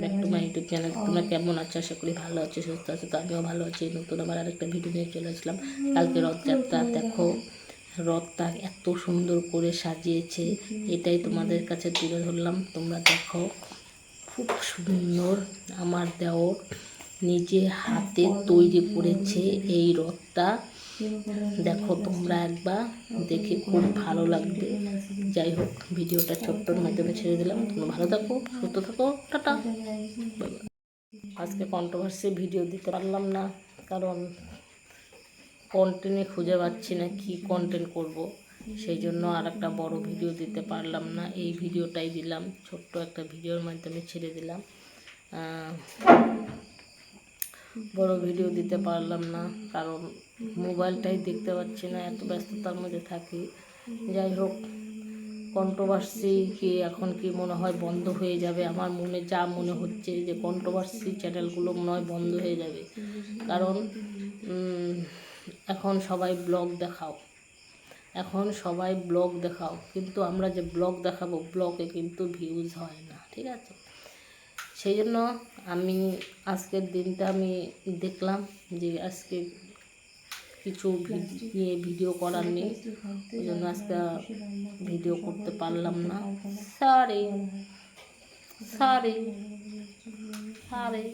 Back to my YouTube channel তোমরা কেমন আছো? আশা করি ভালো আছো সুস্থ আছো তো আমিও ভালো আছি। নতুন আবার আরেকটা ভিডিও নিয়ে চলে আসলাম। কালকে রথযাত্রা দেখো রথটা এত সুন্দর করে সাজিয়েছে এটাই তোমাদের কাছে তুলে ধরলাম। তোমরা দেখো খুব সুন্দর আমার দেওর। নিজে হাতে তৈরি করেছে এই রথটা। দেখো, তোমরা একবার দেখে খুব ভালো লাগবে। যাই হোক, ভিডিওটা ছোট্টর মাধ্যমে ছেড়ে দিলাম। তোমরা ভালো থাকো, সুস্থ থাকো, টাটা. আজকে কন্ট্রোভার্সি ভিডিও দিতে পারলাম না, কারণ কন্টেন্টে খুঁজে পাচ্ছি না কি কন্টেন্ট করব। সেই জন্য আর একটা বড় ভিডিও দিতে পারলাম না। এই ভিডিওটাই দিলাম, ছোট্ট একটা ভিডিওর মাধ্যমে ছেড়ে দিলাম। বড় ভিডিও দিতে পারলাম না, কারণ মোবাইলটাই দেখতে পাচ্ছি না, এত ব্যস্ততার মধ্যে থাকি। যাই হোক কন্ট্রোভার্সি কি এখন কি মনে হয় বন্ধ হয়ে যাবে? আমার মনে যা মনে হচ্ছে যে কন্ট্রোভার্সি চ্যানেলগুলো মনে হয় বন্ধ হয়ে যাবে। কারণ এখন সবাই ব্লগ দেখাও। এখন সবাই ব্লগ দেখাও। কিন্তু আমরা যে ব্লগ দেখাবো ব্লগে কিন্তু ভিউজ হয় না, ঠিক আছে? সেই জন্য আমি আজকের দিনটা আমি দেখলাম যে আজকে কিছু নিয়ে ভিডিও করার নেই। ওই জন্য আজকে ভিডিও করতে পারলাম না। Sorry sorry sorry.